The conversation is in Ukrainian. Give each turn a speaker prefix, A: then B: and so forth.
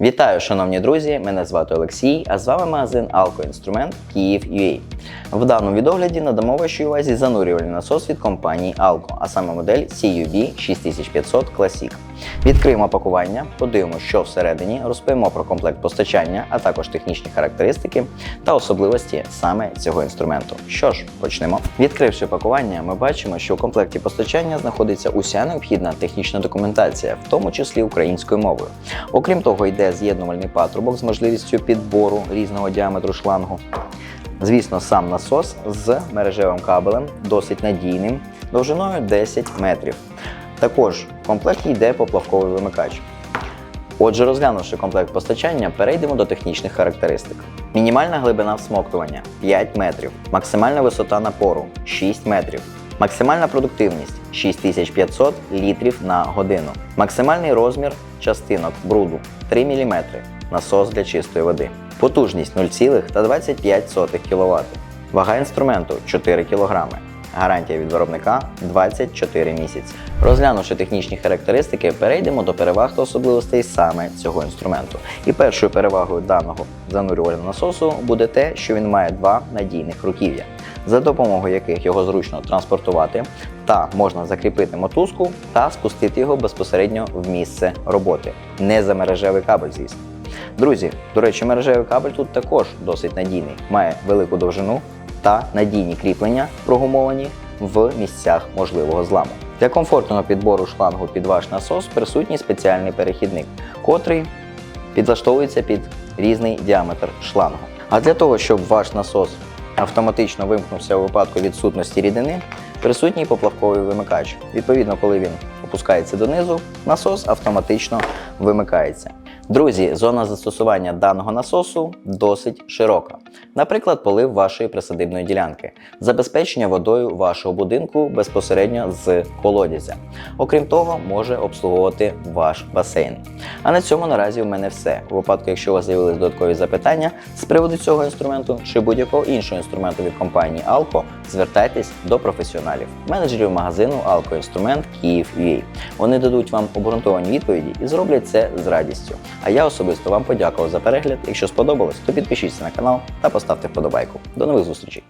A: Вітаю, шановні друзі! Мене звати Олексій, а з вами магазин Алко-Інструмент Київ.UA. В даному відогляді надамо вашій увазі занурювальний насос від компанії Alco, а саме модель CUB 6500 Classic. Відкриємо пакування, подивимося, що всередині, розповімо про комплект постачання, а також технічні характеристики та особливості саме цього інструменту. Що ж, почнемо. Відкривши пакування, ми бачимо, що в комплекті постачання знаходиться уся необхідна технічна документація, в тому числі українською мовою. Окрім того, йде з'єднувальний патрубок з можливістю підбору різного діаметру шлангу. Звісно, сам насос з мережевим кабелем, досить надійним, довжиною 10 метрів. Також в комплекті йде поплавковий вимикач. Отже, розглянувши комплект постачання, перейдемо до технічних характеристик. Мінімальна глибина всмоктування 5 метрів, максимальна висота напору 6 метрів, максимальна продуктивність 6500 літрів на годину, максимальний розмір частинок бруду 3 мм, насос для чистої води, потужність 0,25 кВт, вага інструменту 4 кг. Гарантія від виробника 24 місяці. Розглянувши технічні характеристики, перейдемо до переваг та особливостей саме цього інструменту. І першою перевагою даного занурювального насосу буде те, що він має два надійних руків'я, за допомогою яких його зручно транспортувати, та можна закріпити мотузку та спустити його безпосередньо в місце роботи, не за мережевий кабель, звісно. Друзі, до речі, мережевий кабель тут також досить надійний, має велику довжину та надійні кріплення прогумовані в місцях можливого зламу. Для комфортного підбору шлангу під ваш насос присутній спеціальний перехідник, котрий підлаштовується під різний діаметр шлангу. А для того, щоб ваш насос автоматично вимкнувся у випадку відсутності рідини, присутній поплавковий вимикач. Відповідно, коли він опускається донизу, насос автоматично вимикається. Друзі, зона застосування даного насосу досить широка. Наприклад, полив вашої присадибної ділянки, забезпечення водою вашого будинку безпосередньо з колодязя. Окрім того, може обслуговувати ваш басейн. А на цьому наразі в мене все. У випадку, якщо у вас з'явились додаткові запитання з приводу цього інструменту чи будь-якого іншого інструменту від компанії Alco, звертайтесь до професіоналів, менеджерів магазину Alco Інструмент Київ.UA. Вони дадуть вам обґрунтовані відповіді і зроблять це з радістю. А я особисто вам подякував за перегляд. Якщо сподобалось, то підпишіться на канал та поставте вподобайку. До нових зустрічей!